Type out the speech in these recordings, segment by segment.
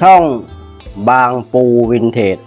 ช่องบางปูวินเทจ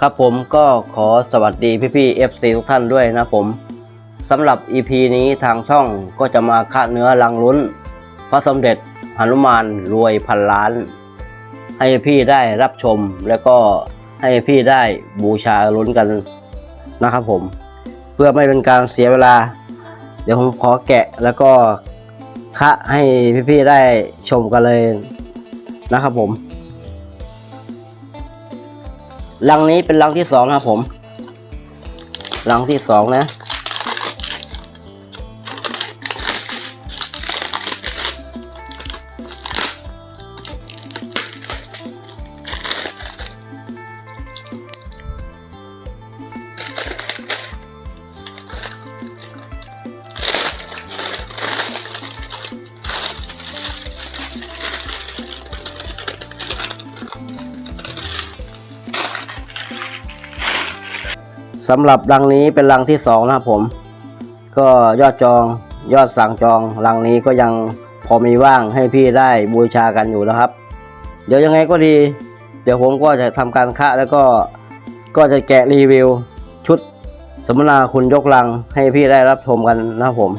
ครับผมก็ขอสวัสดีพี่ๆ FC ทุกท่านด้วยนะผมสำหรับ EP นี้ทางช่องก็จะมาค่าเนื้อลังลุ้น พระสมเด็จหนุมานรวยพันล้าน ให้พี่ได้รับชมแล้วก็ให้พี่ได้บูชาลุ้นกันนะครับผม เพื่อไม่เป็นการเสียเวลา เดี๋ยวผมขอแกะแล้วก็คะให้พี่ๆได้ชมกันเลยนะครับผม ลังนี้เป็นลังที่สองนะครับผม ลังที่สองนะ สำหรับรังนี้เป็นรังที่สองนะครับผม ก็ยอดจองยอดสั่งจองรังนี้ก็ยังพอมีว่างให้พี่ได้บูชากันอยู่นะครับ เดี๋ยวยังไงก็ดี เดี๋ยวผมก็จะทำการคะแล้วก็ก็จะแกะรีวิวชุดสมนาคุณยกลังให้พี่ได้รับชมกันนะครับผม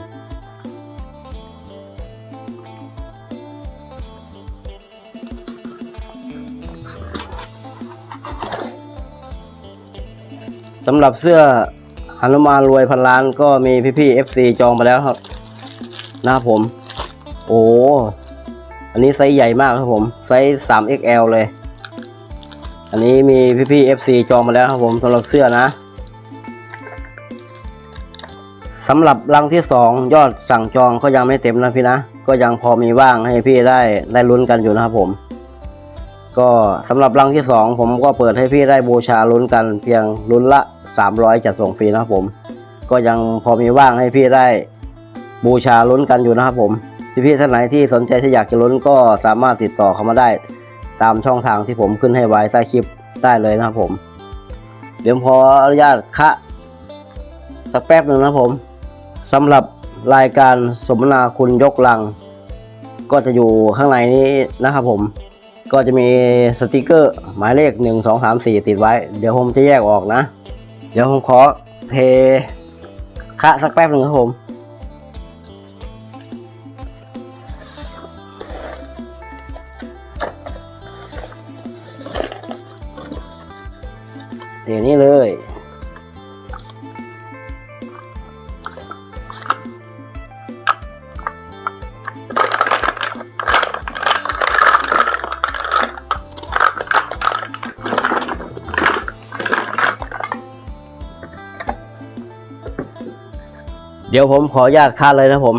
สำหรับเสื้อหนุมานรวยพันล้านก็มีพี่ๆ FC จองไปแล้วครับนะครับผม โอ้อันนี้ไซส์ใหญ่มากครับผมไซส์ 3XL เลย อันนี้มีพี่ๆ FC จองมาแล้วครับผมสำหรับเสื้อนะสำหรับรังที่ 2 ยอดสั่งจองก็ยังไม่เต็มนะพี่นะ ก็ยังพอมีว่างให้พี่ได้ได้ลุ้นกันอยู่นะครับผม ก็สำหรับรังที่ 2 ผมก็เปิดให้พี่ได้บูชาลุ้นกันเพียงลุ้นละ 300 จัดส่งฟรีนะครับผม ก็ยังพอมีว่างให้พี่ได้บูชาลุ้นกันอยู่นะครับผมพี่ๆท่านไหนที่สนใจที่อยากจะลุ้นก็สามารถติดต่อเข้ามาได้ ตามช่องทางที่ผมขึ้นให้ไว้ใต้คลิปได้เลยนะครับผม เดี๋ยวผมขออนุญาตคะสักแป๊บหนึ่งนะครับผมสำหรับรายการสมนาคุณยกลัง ก็จะอยู่ข้างในนี้นะครับผม ก็จะมีสติกเกอร์หมายเลข 1 2 3 4 ติดไว้ เดี๋ยวผมจะแยกออกนะ เดี๋ยวผมขอเทคะสักแป๊บหนึ่งครับผมเดี๋ยวนี้เลย เดี๋ยวผมขออนุญาตคาดเลยนะผม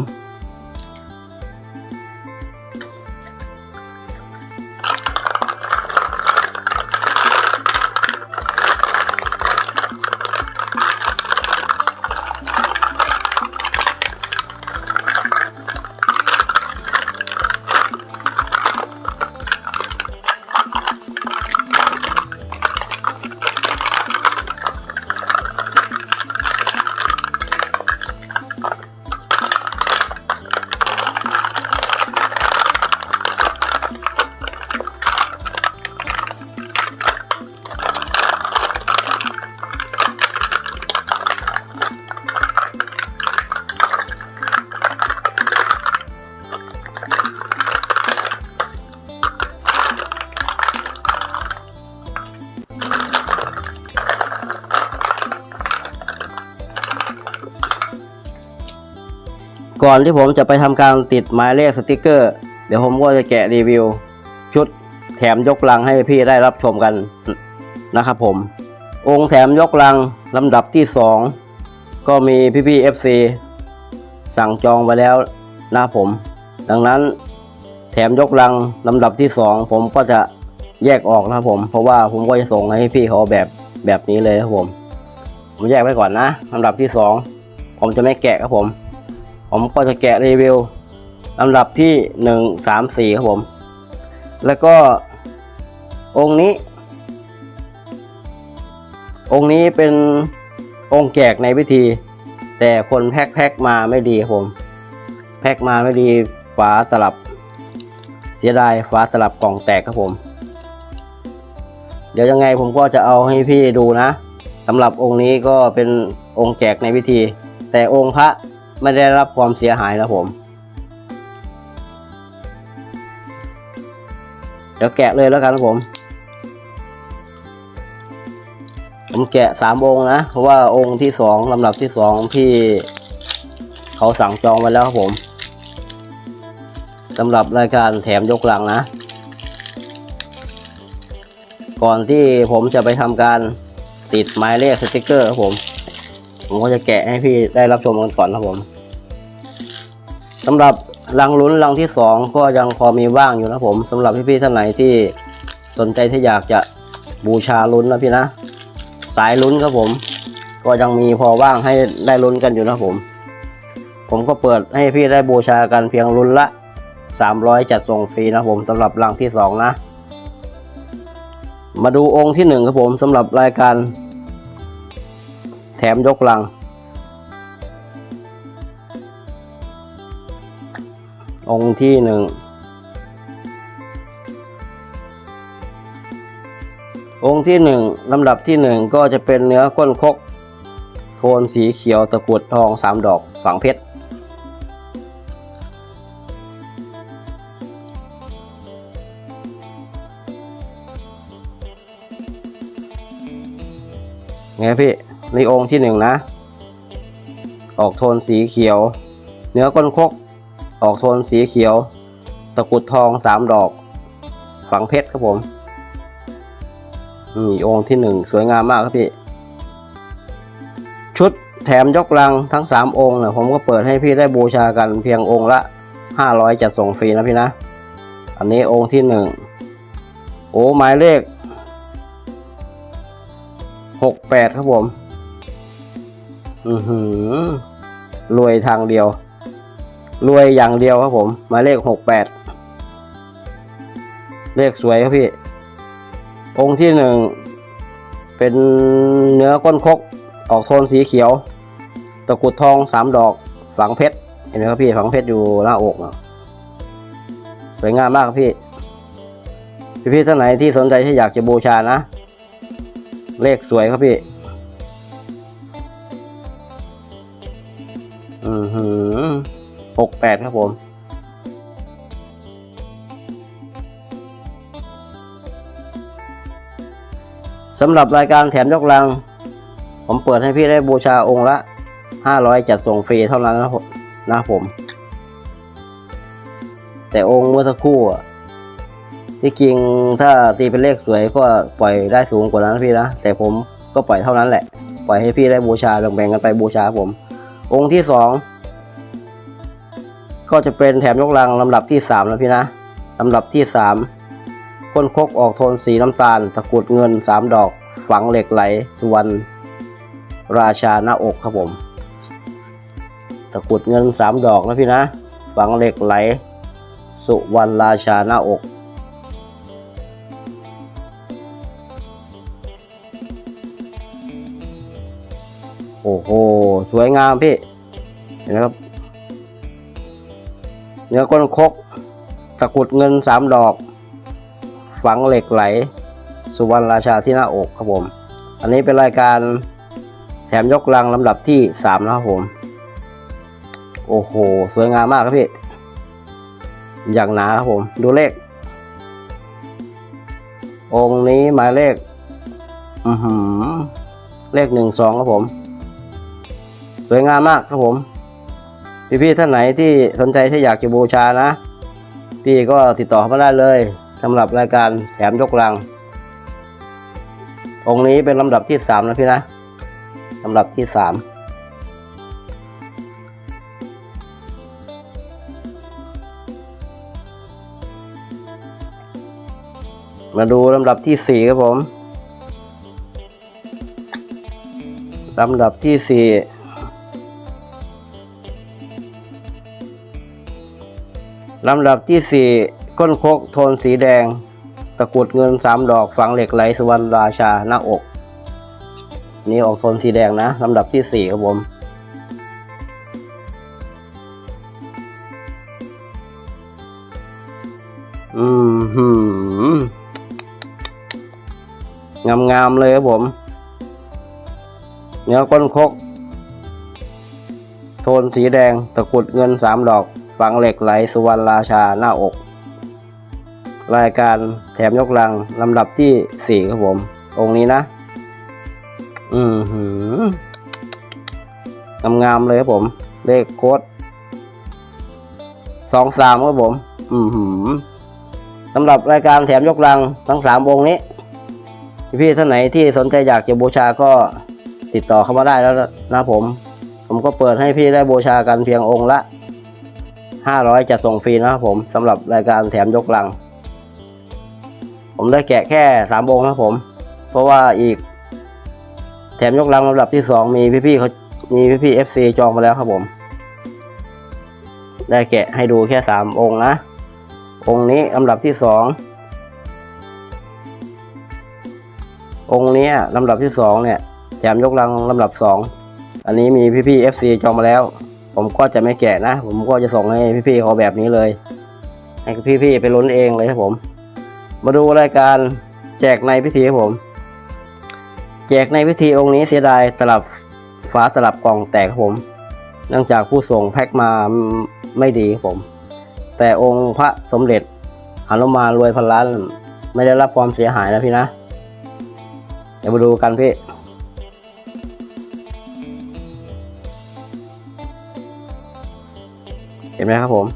ก่อนที่ผมจะไปทำการติดหมายเลขสติกเกอร์ เดี๋ยวผมก็จะแกะรีวิว ชุดแถมยกลังให้พี่ได้รับชมกันนะครับผม องค์แถมยกลังลำดับที่ 2 ก็มีพี่พี่ FC สั่งจองไปแล้วนะผม ดังนั้นแถมยกลังลำดับที่ 2 ผมก็จะแยกออกนะครับผม เพราะว่าผมก็จะส่งให้พี่เขาแบบแบบนี้เลยครับผม ผมแยกไว้ก่อนนะลำดับที่ 2 ผมจะไม่แกะครับผม ผมก็จะแกะรีวิวลำดับที่ 1 3 4 ครับผม แล้วก็องค์นี้ องค์นี้เป็นองค์แจกในพิธี แต่คนแพ็คแพ็คมาไม่ดีครับผม แพ็คมาไม่ดีฝาสลับ เสียดายฝาสลับกล่องแตกครับผม เดี๋ยวยังไงผมก็จะเอาให้พี่ดูนะสำหรับองค์นี้ก็เป็นองค์แจกในพิธี แต่องค์พระ ไม่ได้รับความเสียหายนะผม เดี๋ยวแกะเลยแล้วกันครับผม ผมแกะสามองค์นะ เพราะว่าองค์ที่สองลำดับที่สองพี่เขาสั่งจองไว้แล้วครับผมสำหรับรายการแถมยกลังนะ ก่อนที่ผมจะไปทำการติดหมายเลขสติกเกอร์ครับผม ผมก็จะแกะให้พี่ได้รับชมกันก่อนครับผม สำหรับรังลุ้นรังที่สองก็ยังพอมีว่างอยู่นะผมสำหรับพี่ๆท่านไหนที่สนใจที่อยากจะบูชาลุ้นนะพี่นะ สายลุ้นครับผม ก็ยังมีพอว่างให้ได้ลุ้นกันอยู่นะผม ผมก็เปิดให้พี่ได้บูชากันเพียงลุ้นละ 300 จัดส่งฟรีนะผมสำหรับรังที่สองนะ มาดูองค์ที่หนึ่งครับผมสำหรับรายการ แถมยกลัง องค์ที่หนึ่งองค์ที่หนึ่งลำดับที่หนึ่งก็จะเป็นเนื้อก้นคก โทนสีเขียวตะกุดทองสามดอกฝังเพชรไงพี่ในองค์ที่หนึ่งนะ ออกโทนสีเขียว เนื้อก้นคก ออกโทนสีเขียว ตะกุดทองสามดอก ฝังเพชรครับผมนี่องค์ที่หนึ่งสวยงามมากครับพี่ ชุดแถมยกลังทั้งสามองค์เนี่ยผมก็เปิดให้พี่ได้บูชากันเพียงองค์ละห้าร้อยจัดส่งฟรีนะพี่นะ อันนี้องค์ที่หนึ่งโอ้หมายเลขหกแปดครับผม อือหือรวยทางเดียว รวยอย่างเดียวครับผมหมายเลขหกแปดเลขสวยครับพี่ องค์ที่หนึ่งเป็นเนื้อก้นคก ออกโทนสีเขียว ตะกรุดทองสามดอกฝังเพชรเห็นไหมครับพี่ฝังเพชรอยู่หน้าอกสวยงามมากครับพี่พี่ๆท่านไหนที่สนใจที่อยากจะบูชานะ เลขสวยครับพี่ อือหือ หกแปดครับผม สำหรับรายการแถมยกลัง ผมเปิดให้พี่ได้บูชาองค์ละห้าร้อยจัดส่งฟรีเท่านั้นนะผม แต่องค์เมื่อสักครู่ที่จริงถ้าตีเป็นเลขสวยก็ปล่อยได้สูงกว่านั้นนะพี่นะ แต่ผมก็ปล่อยเท่านั้นแหละ ปล่อยให้พี่ได้บูชาแบ่งๆกันไปบูชาผม องค์ที่สอง ก็จะเป็นแถมยกลังลำดับที่สามนะพี่นะลำดับที่สามก้นคกออกโทนสีน้ำตาลตะกุดเงินสามดอก ฝังเหล็กไหลสุวรรณราชาหน้าอกครับผม ตะกุดเงินสามดอกนะพี่นะ ฝังเหล็กไหล สุวรรณราชาหน้าอกโอ้โห สวยงามพี่ เห็นไหมครับ เนื้อก้นคก ตะกรุดเงินสามดอก ฝังเหล็กไหล สุวรรณราชาที่หน้าอกครับผม อันนี้เป็นรายการแถมยกลังลำดับที่สามนะครับผม โอ้โห สวยงามมากครับพี่ อย่างหนาครับผม ดูเลข องค์นี้หมายเลข อือหือ เลขหนึ่งสองครับผม สวยงามมากครับผม พี่ๆท่านไหนที่สนใจที่อยากจะบูชานะ พี่ก็ติดต่อมาได้เลยสำหรับรายการแถมยกลัง องค์นี้เป็นลำดับที่สามนะพี่นะลำดับที่สามมาดูลำดับที่สี่ครับผมลำดับที่สี่ ลำดับที่สี่ก้นคกโทนสีแดง ตะกรุดเงินสามดอกฝังเหล็กไหลสุวรรณราชาหน้าอก นี่ออกโทนสีแดงนะลำดับที่สี่ครับผมอืมหืมงามๆเลยครับผม เนื้อก้นคก โทนสีแดงตะกรุดเงินสามดอก ฝังเหล็กไหลสุวรรณราชาหน้าอก รายการแถมยกลังลำดับที่สี่ครับผม องค์นี้นะ อือหืองามๆเลยครับผม เลขโค้ดสองสามครับผม อือหือสำหรับรายการแถมยกลังทั้งสามองค์นี้ พี่ท่านไหนที่สนใจอยากจะบูชาก็ติดต่อเข้ามาได้แล้วนะผม ผมก็เปิดให้พี่ได้บูชากันเพียงองค์ละ 500 จะส่งฟรีนะครับผมสำหรับรายการแถมยกลัง ผมได้แกะแค่สามองค์นะครับผม เพราะว่าอีก แถมยกลังลำดับที่สองมีพี่ๆเขามีพี่ๆ FC จองมาแล้วครับผม ได้แกะให้ดูแค่สามองค์นะ องค์นี้ลำดับที่สององค์นี้ลำดับที่สองเนี่ยแถมยกลังลำดับสองอันนี้มีพี่ๆ FC จองมาแล้ว ผมก็จะไม่แกะนะ ผมก็จะส่งให้พี่ๆเขาแบบนี้เลย ให้พี่ๆไปลุ้นเองเลยครับผม มาดูรายการแจกในพิธีครับผม แจกในพิธีองค์นี้เสียดายตลับฝาตลับกล่องแตกครับผม เนื่องจากผู้ส่งแพ็คมาไม่ดีครับผม แต่องค์พระสมเด็จหนุมานรวยพันล้านไม่ได้รับความเสียหายนะพี่นะ เดี๋ยวมาดูกันพี่ ห็นไหมครับผม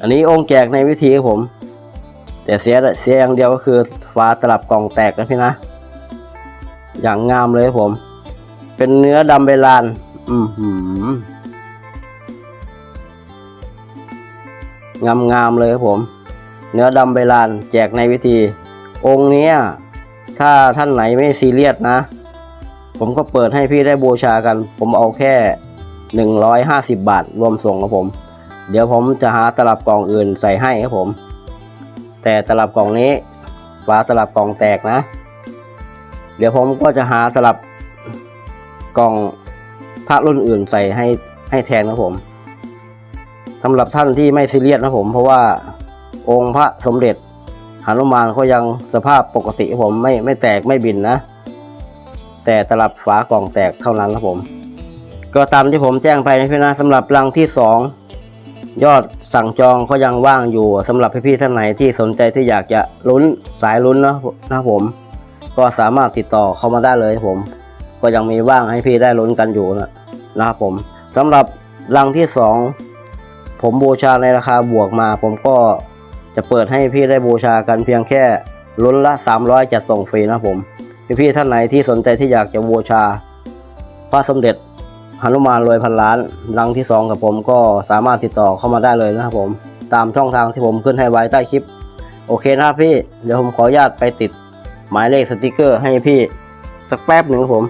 อันนี้องค์แจกในวิธีครับผม แต่เสียเสียอย่างเดียวก็คือฝาตลับกล่องแตกนะพี่นะ อย่างงามเลยครับผม เป็นเนื้อดำเบลาน อือหืองามงามเลยครับผม เนื้อดำเบลานแจกในวิธี องค์นี้ถ้าท่านไหนไม่ซีเรียสนะ ผมก็เปิดให้พี่ได้บูชากัน ผมเอาแค่ 150 บาท รวมส่งครับผม เดี๋ยวผมจะหาตลับกล่องอื่นใส่ให้ครับผม แต่ตลับกล่องนี้ฝาตลับกล่องแตกนะ เดี๋ยวผมก็จะหาตลับกล่องพระรุ่นอื่นใส่ให้ให้แทนครับผมสำหรับท่านที่ไม่ซีเรียสนะผม เพราะว่าองค์พระสมเด็จหนุมานเขายังสภาพปกติผมไม่ไม่แตกไม่บินนะ แต่ตลับฝากล่องแตกเท่านั้นครับผม ก็ตามที่ผมแจ้งไปนะพี่นะสำหรับรังที่สองยอดสั่งจองก็ยังว่างอยู่สำหรับพี่ๆท่านไหนที่สนใจที่อยากจะลุ้นสายลุ้นนะนะผม ก็สามารถติดต่อเข้ามาได้เลยผม ก็ยังมีว่างให้พี่ได้ลุ้นกันอยู่นะนะครับผมสำหรับรังที่สองผมบูชาในราคาบวกมา ผมก็จะเปิดให้พี่ได้บูชากันเพียงแค่ลุ้นละ 300จะส่งฟรีนะผมพี่ๆท่านไหนที่สนใจที่อยากจะบูชาพระสมเด็จ หนุมานรวยพันล้านรังที่สองกับผมก็สามารถติดต่อเข้ามาได้เลยนะครับผม ตามช่องทางที่ผมขึ้นให้ไว้ใต้คลิป โอเคนะครับพี่ เดี๋ยวผมขออนุญาตไปติดหมายเลขสติกเกอร์ให้พี่สักแป๊บหนึ่งครับผม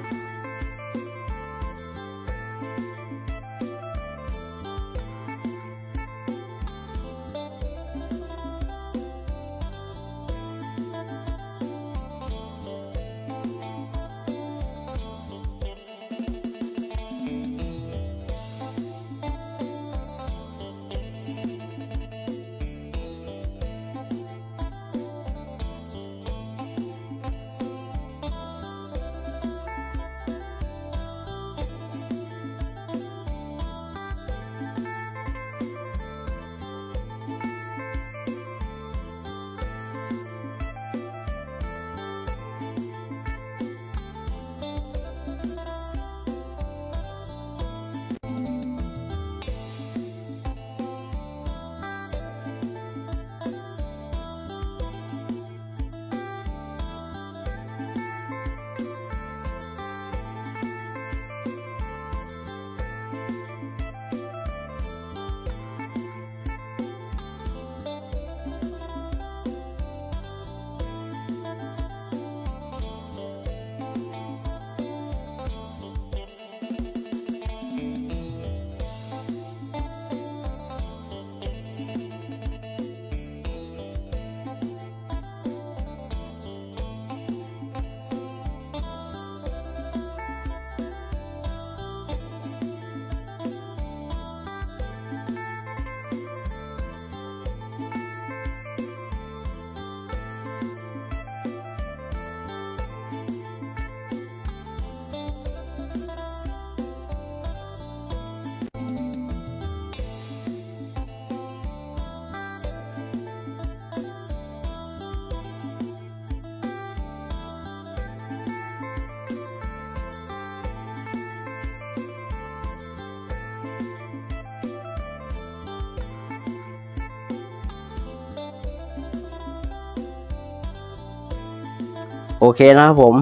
โอเคนะครับผม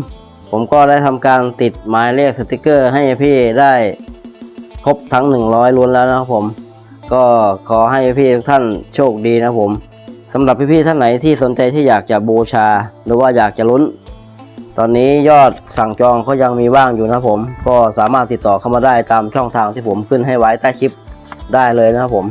ผมก็ได้ทำการติดหมายเลขสติกเกอร์ ให้พี่ได้ครบทั้ง 100ล้วนแล้วนะครับผม ก็ขอให้พี่ทุกท่านโชคดีนะครับผมสำหรับพี่ๆท่านไหนที่สนใจที่อยากจะบูชา หรือว่าอยากจะลุ้น ตอนนี้ยอดสั่งจองก็ยังมีว่างอยู่นะครับผม ก็สามารถติดต่อเข้ามาได้ตามช่องทางที่ผมขึ้นให้ไว้ใต้คลิปได้เลยนะครับผม